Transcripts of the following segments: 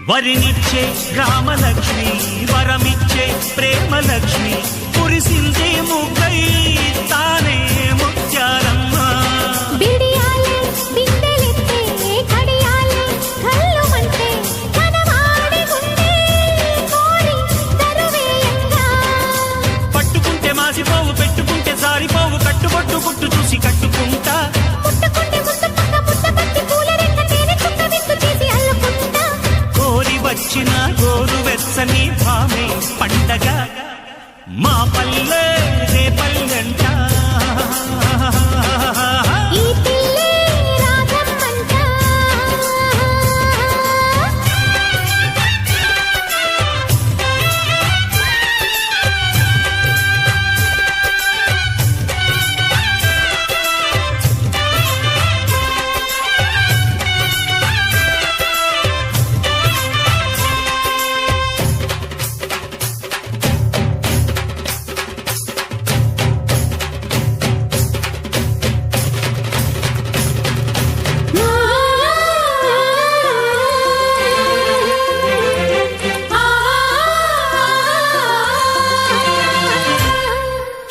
వరినిచ్చే రామలక్ష్మి వరమిచ్చే ప్రేమలక్ష్మి కురిసిందే ముగ్గై తానే. వచ్చిన గోరు వెచ్చని భామే పండగ. మా పల్లె రే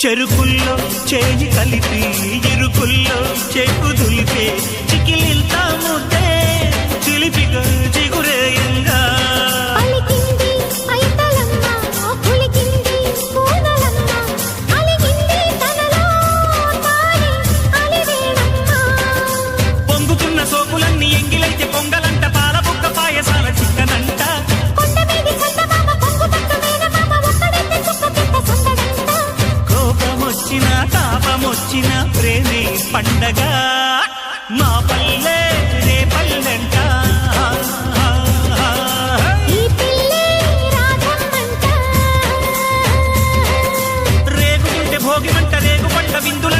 చెరుకుల్లో చేయి కలిపి ఎరుకుల్లో చెక్కు దులిపే చికిలిల్తా చిలిపి చిలిపిగా తాపమొచ్చిన ప్రేమే పండగ. మా పల్లె రే పల్లెంట. రేగుంటే భోగిమంట రేగు పంట విందుల